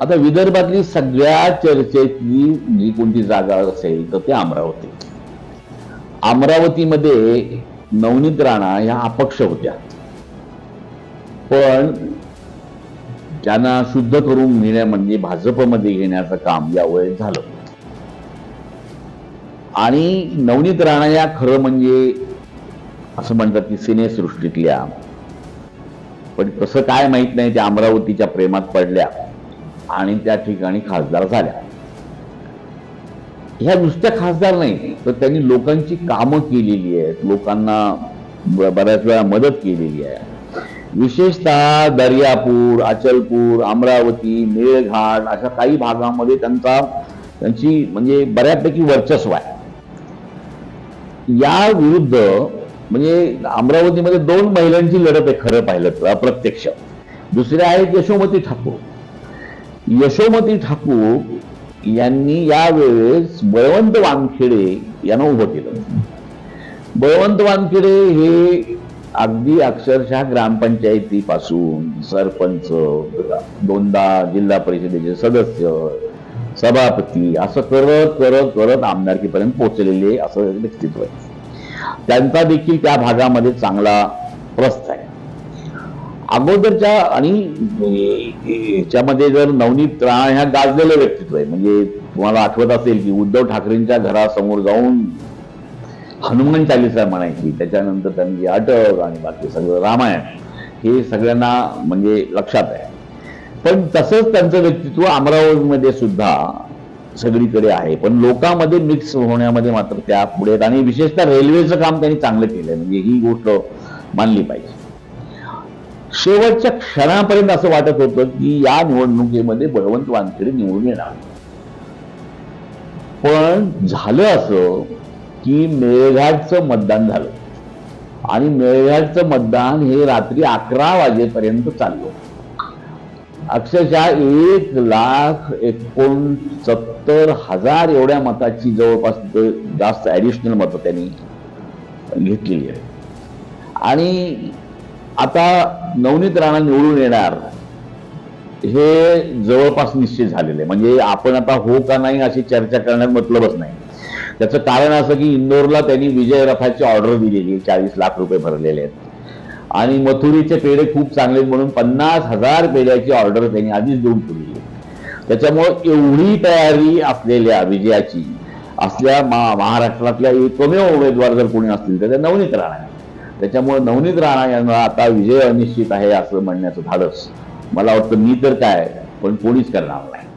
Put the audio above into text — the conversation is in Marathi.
आता विदर्भातली सगळ्या चर्चेतली जी कोणती जागा असेल तर ते अमरावती. अमरावतीमध्ये नवनीत राणा ह्या अपक्ष होत्या. पण त्यांना शुद्ध करून घेण्या म्हणजे भाजपमध्ये घेण्याचं काम यावेळेस झालं. आणि नवनीत राणा या खरं म्हणजे असं म्हणतात की सिनेसृष्टीतल्या. पण कसं काय माहीत नाही त्या अमरावतीच्या प्रेमात पडल्या. आणि त्या ठिकाणी खासदार झाल्या. ह्या नुसत्या खासदार नाही तर त्यांनी लोकांची कामं केलेली आहेत लोकांना बऱ्याच वेळा मदत केलेली आहे. विशेषतः दर्यापूर अचलपूर अमरावती मेळघाट अशा काही भागामध्ये त्यांचा त्यांची म्हणजे बऱ्यापैकी वर्चस्व आहे. या विरुद्ध म्हणजे अमरावतीमध्ये दोन महिलांची लढत आहे खरं पाहिलं तर अप्रत्यक्ष. दुसऱ्या आहेत यशोमती ठाकूर. यशोमती ठाकूर यांनी यावेळेस बळवंत वानखेडे यांना उभं केलं. बळवंत वानखेडे हे अगदी अक्षरशः ग्रामपंचायतीपासून सरपंच दोनदा जिल्हा परिषदेचे सदस्य सभापती असं करत करत करत आमदारकीपर्यंत पोहोचलेले असं व्यक्तित्व आहे. त्यांचा देखील त्या भागामध्ये चांगला प्रस्थ अगोदरच्या आणि म्हणजे, याच्यामध्ये जर नवनीत राणा ह्या गाजलेलं व्यक्तित्व आहे म्हणजे तुम्हाला आठवत असेल की उद्धव ठाकरेंच्या घरासमोर जाऊन हनुमान चालिसा म्हणायची त्याच्यानंतर त्यांची अटक आणि बाकी सगळं रामायण हे सगळ्यांना म्हणजे लक्षात आहे. पण तसंच त्यांचं व्यक्तित्व अमरावतीमध्ये सुद्धा सगळीकडे आहे. पण लोकांमध्ये मिक्स होण्यामध्ये मात्र त्या पुढे आहेत. आणि विशेषतः रेल्वेचं काम त्यांनी चांगलं केलंय. म्हणजे ही गोष्ट मानली पाहिजे. शेवटच्या क्षणापर्यंत असं वाटत होतं की या निवडणुकीमध्ये बळवंत वानखेडे निवडून येणार. पण झालं असं की मेळघाटचं मतदान झालं. आणि मेळघाटचं मतदान हे रात्री अकरा वाजेपर्यंत चाललं अक्षरशः एक लाख एकोणसत्तर हजार एवढ्या मताची जवळपास जास्त ॲडिशनल मतं त्यांनी घेतलेली आहे आणि आता नवनीत राणा निवडून येणार हे जवळपास निश्चित झालेलं आहे. म्हणजे आपण आता हो का नाही अशी चर्चा करण्यात मतलबच नाही. त्याचं कारण असं की इंदोरला त्यांनी विजय रथाची ऑर्डर दिलेली चाळीस लाख रुपये भरलेले आहेत. आणि मथुरीचे पेढे खूप चांगले आहेत म्हणून पन्नास हजार पेढ्याची ऑर्डर त्यांनी आधीच देऊन ठेवली त्याच्यामुळं एवढी तयारी असलेल्या विजयाची असल्या मा महाराष्ट्रातल्या एकमेव उमेदवार जर कोणी असतील तर ते नवनीत राणा आहे. त्याच्यामुळे नवनीत राणा यांना आता विजय अनिश्चित आहे असं म्हणण्याचं धाडस. मला वाटतं मी तर काय पण कोणीच करणार नाही.